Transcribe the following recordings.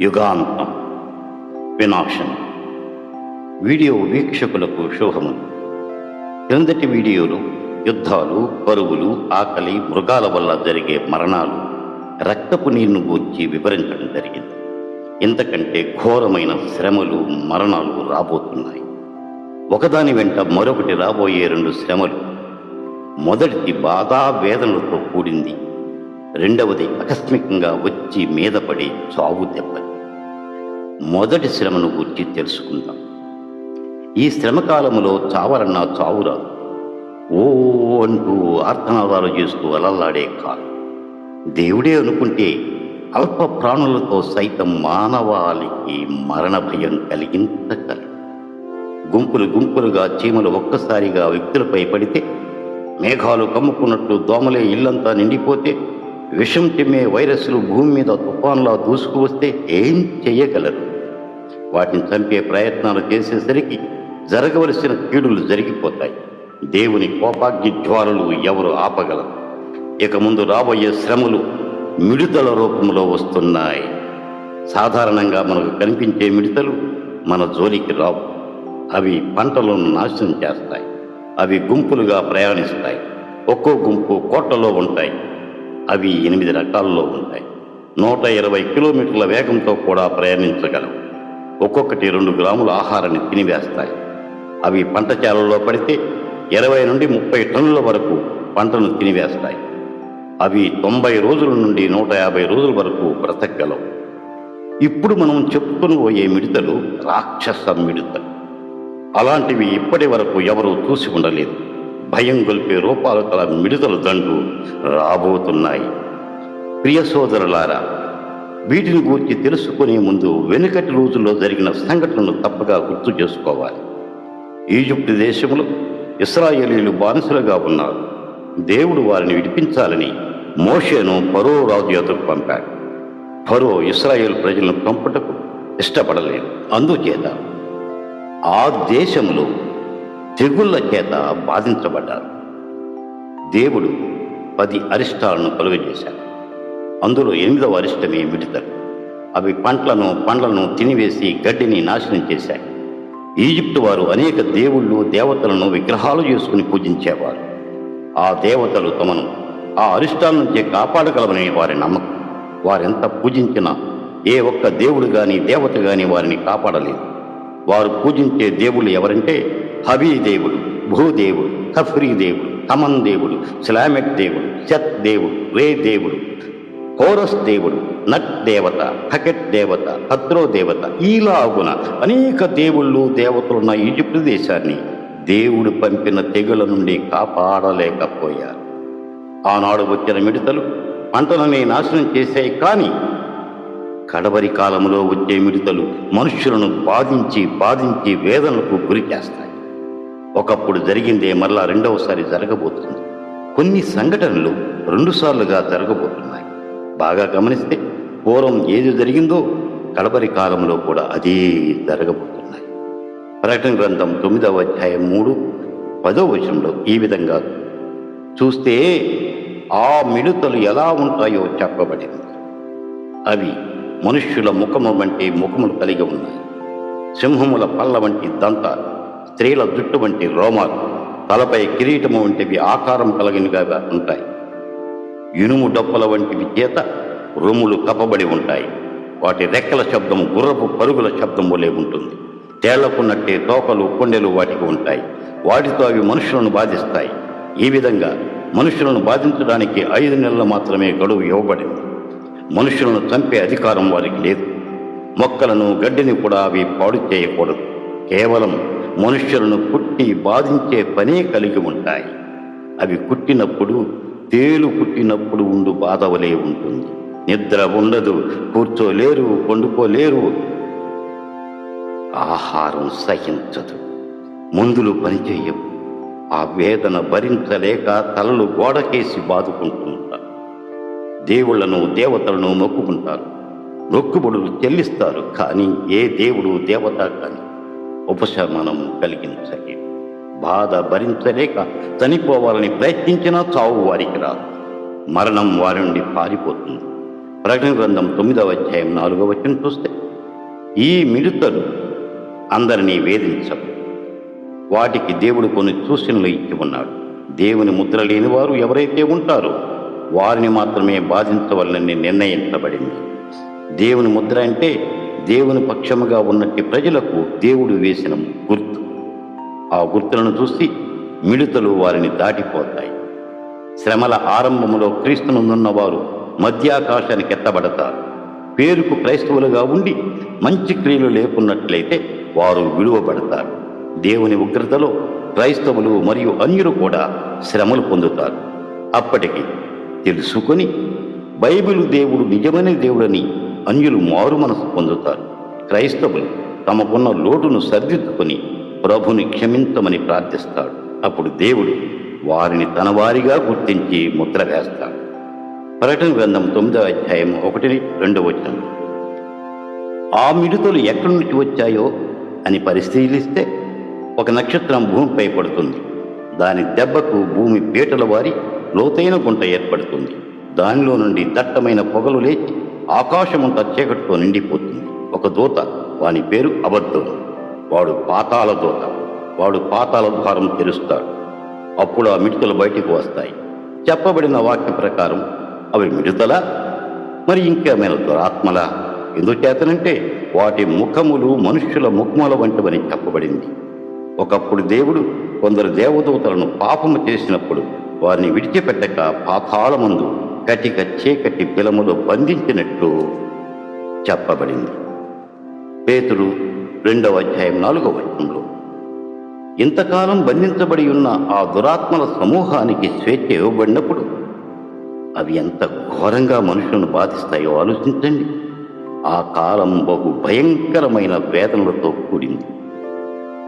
యుగాంతం. వినాశనం. వీడియో వీక్షకులకు శుభములు క్రిందటి వీడియోలు యుద్ధాలు పరుగులు ఆకలి మృగాల వల్ల జరిగే మరణాలు రక్తపు నీరును గూర్చి వివరించడం జరిగింది. ఇంతకంటే ఘోరమైన శ్రమలు మరణాలు రాబోతున్నాయి. ఒకదాని వెంట మరొకటి రాబోయే రెండు శ్రమలు. మొదటిది బాధా వేదనలతో కూడింది రెండవది ఆకస్మికంగా వచ్చి మీద పడి చావు దెబ్బ. మొదటి శ్రమను గురించి తెలుసుకుందాం. ఈ శ్రమకాలములో చావాలన్నా చావు రాదు. ఓ అంటూ ఆర్తనాదాలు చేస్తూ అలల్లాడే కాలం. దేవుడే అనుకుంటే అల్ప ప్రాణులతో సైతం మానవాళికి మరణ భయం కలిగించగలడు గుంపులు గుంపులుగా చీమలు ఒక్కసారిగా వ్యక్తులపై పడితే మేఘాలు కమ్ముకున్నట్లు దోమలే ఇల్లంతా నిండిపోతే విషం తిమ్మే వైరస్లు భూమి మీద తుఫాన్లా దూసుకువస్తే ఏం చేయగలరు? వాటిని చంపే ప్రయత్నాలు చేసేసరికి జరగవలసిన కీడులు జరిగిపోతాయి. దేవుని కోపాగ్ని జ్వాలలు ఎవరు ఆపగలరు? ఇక ముందు రాబోయే శ్రమలు మిడుతల రూపంలో వస్తున్నాయి. సాధారణంగా మనకు కనిపించే మిడతలు మన జోలికి రావు. అవి పంటలను నాశనం చేస్తాయి. అవి గుంపులుగా ప్రయాణిస్తాయి. ఒక్కో గుంపు కోటలో ఉంటాయి. అవి ఎనిమిది రకాల్లో ఉంటాయి. నూట ఇరవై కిలోమీటర్ల వేగంతో కూడా ప్రయాణించగలవు. ఒక్కొక్కటి రెండు గ్రాముల ఆహారాన్ని తినివేస్తాయి. అవి పంట చేలలో పడితే ఇరవై నుండి ముప్పై టన్నుల వరకు పంటను తినివేస్తాయి. అవి తొంభై రోజుల నుండి నూట యాభై రోజుల వరకు బ్రతకగలవు. ఇప్పుడు మనం చెప్పుకొని పోయే మిడతలు రాక్షస మిడతలు. అలాంటివి ఇప్పటి వరకు ఎవరూ చూసి ఉండలేదు. భయం గొల్పే రూపాలు తల మిడతల దండు రాబోతున్నాయి. ప్రియ సోదరులారా వీటిని గూర్చి తెలుసుకునే ముందు వెనుకటి రోజుల్లో జరిగిన సంఘటనలు తప్పగా గుర్తు చేసుకోవాలి. ఈజిప్టు దేశంలో ఇస్రాయేలీలు బానిసలుగా ఉన్నారు. దేవుడు వారిని విడిపించాలని మోషేను పరో రాజు ఎదురు పంపాడు. ఫరో ఇస్రాయేల్ ప్రజలను పంపుటకు ఇష్టపడలేదు. అందుచేత ఆ దేశంలో తెగుళ్ళ చేత బాధించబడ్డారు. దేవుడు పది అరిష్టాలను కలుగజేశాడు అందులో ఎనిమిదవ అరిష్టమే మిడతలు. అవి పంటలను పండ్లను తినివేసి గడ్డిని నాశనం చేశాయి. ఈజిప్టు వారు అనేక దేవుళ్ళు దేవతలను విగ్రహాలు చేసుకుని పూజించేవారు. ఆ దేవతలు తమను ఆ అరిష్టాల నుంచి కాపాడగలవని వారి నమ్మకం. వారెంత పూజించినా ఏ ఒక్క దేవుడు కానీ దేవత కానీ వారిని కాపాడలేదు. వారు పూజించే దేవుళ్ళు ఎవరంటే హబీ దేవుడు భూదేవుడు కఫ్రీ దేవుడు తమన్ దేవుడు స్లామెక్ దేవుడు చత్ దేవుడు రే దేవుడు కోరస్ దేవుడు నట్ దేవత హకెట్ దేవత హద్రో దేవత ఈలాగున అనేక దేవుళ్ళు దేవతలున్న ఈజిప్టు దేశాన్ని దేవుడు పంపిన తెగుల నుండి కాపాడలేకపోయారు. ఆనాడు వచ్చిన మిడతలు పంటలని నాశనం చేశాయి కానీ కడవరి కాలంలో వచ్చే మిడతలు మనుష్యులను బాధించి బాధించి వేదనలకు గురి చేస్తాయి. ఒకప్పుడు జరిగిందే మరలా రెండవసారి జరగబోతుంది. కొన్ని సంఘటనలు రెండుసార్లుగా జరగబోతున్నాయి. బాగా గమనిస్తే పూర్వం ఏది జరిగిందో కడబరి కాలంలో కూడా అదే జరగబోతున్నాయి. ప్రకటన గ్రంథం తొమ్మిదవ అధ్యాయం మూడు పదో వచనంలో ఈ విధంగా చూస్తే ఆ మిడతలు ఎలా ఉంటాయో చెప్పబడింది. అవి మనుష్యుల ముఖము వంటి ముఖములు కలిగి ఉన్నాయి. సింహముల పళ్ళ వంటి దంతాలు. స్త్రీల జుట్టు వంటి రోమాలు తలపై కిరీటము వంటివి ఆకారం కలిగినగా ఉంటాయి. ఇనుము డప్పుల వంటివి చేత రొమ్ములు కప్పబడి ఉంటాయి. వాటి రెక్కల శబ్దం గుర్రపు పరుగుల శబ్దం వలె ఉంటుంది. తేళ్ళకున్నట్టే తోకలు కొండెలు వాటికి ఉంటాయి. వాటితో అవి మనుషులను బాధిస్తాయి. ఈ విధంగా మనుషులను బాధించడానికి ఐదు నెలలు మాత్రమే గడువు ఇవ్వబడింది. మనుషులను చంపే అధికారం వారికి లేదు. మొక్కలను గడ్డిని కూడా అవి పాడు చేయకూడదు. కేవలం మనుష్యులను కుట్టి బాధించే పనే కలిగి ఉంటాయి. అవి కుట్టినప్పుడు తేలు కుట్టినప్పుడు ఉండు బాధ వలె ఉంటుంది. నిద్ర ఉండదు కూర్చోలేరు పండుకోలేరు. ఆహారం సహించదు. మందులు పనిచేయవు. ఆ వేదన భరించలేక తలలు గోడకేసి బాదుకుంటుంటారు. దేవుళ్ళను దేవతలను మొక్కుకుంటారు. మొక్కుబడులు చెల్లిస్తారు కానీ ఏ దేవుడు దేవత కానీ ఉపశమనం కలిగించలేడు బాధ భరించలేక చనిపోవాలని ప్రయత్నించినా చావు వారికి రాదు. మరణం వారి నుండి పారిపోతుంది. ప్రకటన గ్రంథం తొమ్మిదవ అధ్యాయం నాలుగవ వచ్చిన చూస్తే ఈ మిడుతలు అందరినీ వేధించవు. వాటికి దేవుడు కొన్ని సూచనలు ఇచ్చి ఉన్నాడు. దేవుని ముద్ర లేని వారు ఎవరైతే ఉంటారో వారిని మాత్రమే బాధించవలనని నిర్ణయించబడింది. దేవుని ముద్ర అంటే దేవుని పక్షముగా ఉన్నట్టి ప్రజలకు దేవుడు వేసిన గుర్తు. ఆ గుర్తులను చూసి మిడుతలు వారిని దాటిపోతాయి. శ్రమల ఆరంభములో క్రీస్తునుందున్న వారు మధ్యాకాశానికి ఎత్తబడతారు. పేరుకు క్రైస్తవులుగా ఉండి మంచి క్రియలు లేకున్నట్లయితే వారు విలువబడతారు. దేవుని ఉగ్రతలో క్రైస్తవులు మరియు అన్యులు కూడా శ్రమలు పొందుతారు. అప్పటికి తెలుసుకొని బైబిల్ దేవుడు నిజమైన దేవుడని అన్యులు మారు మనసు పొందుతారు. క్రైస్తవులు తమకున్న లోటును సరిదిద్దుకొని ప్రభుని క్షమించమని ప్రార్థిస్తాడు అప్పుడు దేవుడు వారిని తన వారిగా గుర్తించి ముద్ర వేస్తాడు. ప్రకటన గ్రంథం తొమ్మిదవ అధ్యాయం ఒకటిని రెండవ వచనం. ఆ మిడుతలు ఎక్కడి నుంచి వచ్చాయో అని పరిశీలిస్తే ఒక నక్షత్రం భూమిపై పడుతుంది. దాని దెబ్బకు భూమి పీటల వారి లోతైన గుంట ఏర్పడుతుంది. దానిలో నుండి దట్టమైన పొగలు లేచి ఆకాశమంతా చీకటితో నిండిపోతుంది. ఒక దూత వాని పేరు అబద్ధం. వాడు పాతాల దూత. వాడు పాతాల ద్వారం తెరుస్తాడు. అప్పుడు ఆ మిడతలు బయటికి వస్తాయి. చెప్పబడిన వాక్య ప్రకారం అవి మిడతలా మరి ఇంకేమైనా దురాత్మలా? ఎందుచేతనంటే వాటి ముఖములు మనుష్యుల ముఖముల వంటివని చెప్పబడింది. ఒకప్పుడు దేవుడు కొందరు దేవదూతలను పాపము చేసినప్పుడు వారిని విడిచిపెట్టక పాతాళమందు కటిక చీకటి పిలములో బంధించినట్టు చెప్పబడింది. పేతుడు రెండవ అధ్యాయం నాలుగవ వచనంలో ఇంతకాలం బంధించబడి ఉన్న ఆ దురాత్మల సమూహానికి స్వేచ్ఛ ఇవ్వబడినప్పుడు అవి ఎంత ఘోరంగా మనుషులను బాధిస్తాయో ఆలోచించండి. ఆ కాలం బహు భయంకరమైన వేదనలతో కూడింది.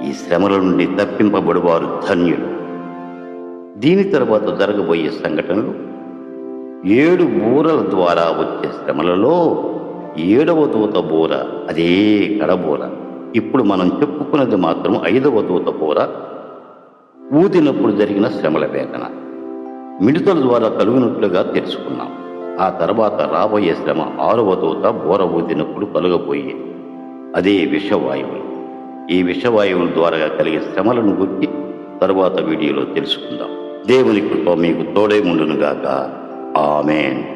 ఈ శ్రమల నుండి తప్పింపబడివారు ధన్యులు. దీని తర్వాత జరగబోయే సంఘటనలు ఏడు బూరల ద్వారా వచ్చే శ్రమలలో ఏడవ దూత బూర అదే కడబూర. ఇప్పుడు మనం చెప్పుకున్నది మాత్రం ఐదవ దూత బూర. ఊదినప్పుడు జరిగిన శ్రమల వేదన. మిడతల ద్వారా కలుగునట్లుగా తెలుసుకున్నాం. ఆ తర్వాత రాబోయే శ్రమ ఆరవ దూత బోర ఊదినప్పుడు కలుగబోయేది అదే విషవాయువులు ఈ విషవాయువుల ద్వారా కలిగే శ్రమలను గురించి తరువాత వీడియోలో తెలుసుకుందాం. దేవుని కృప మీకు తోడే ఉండునుగాక. Amen.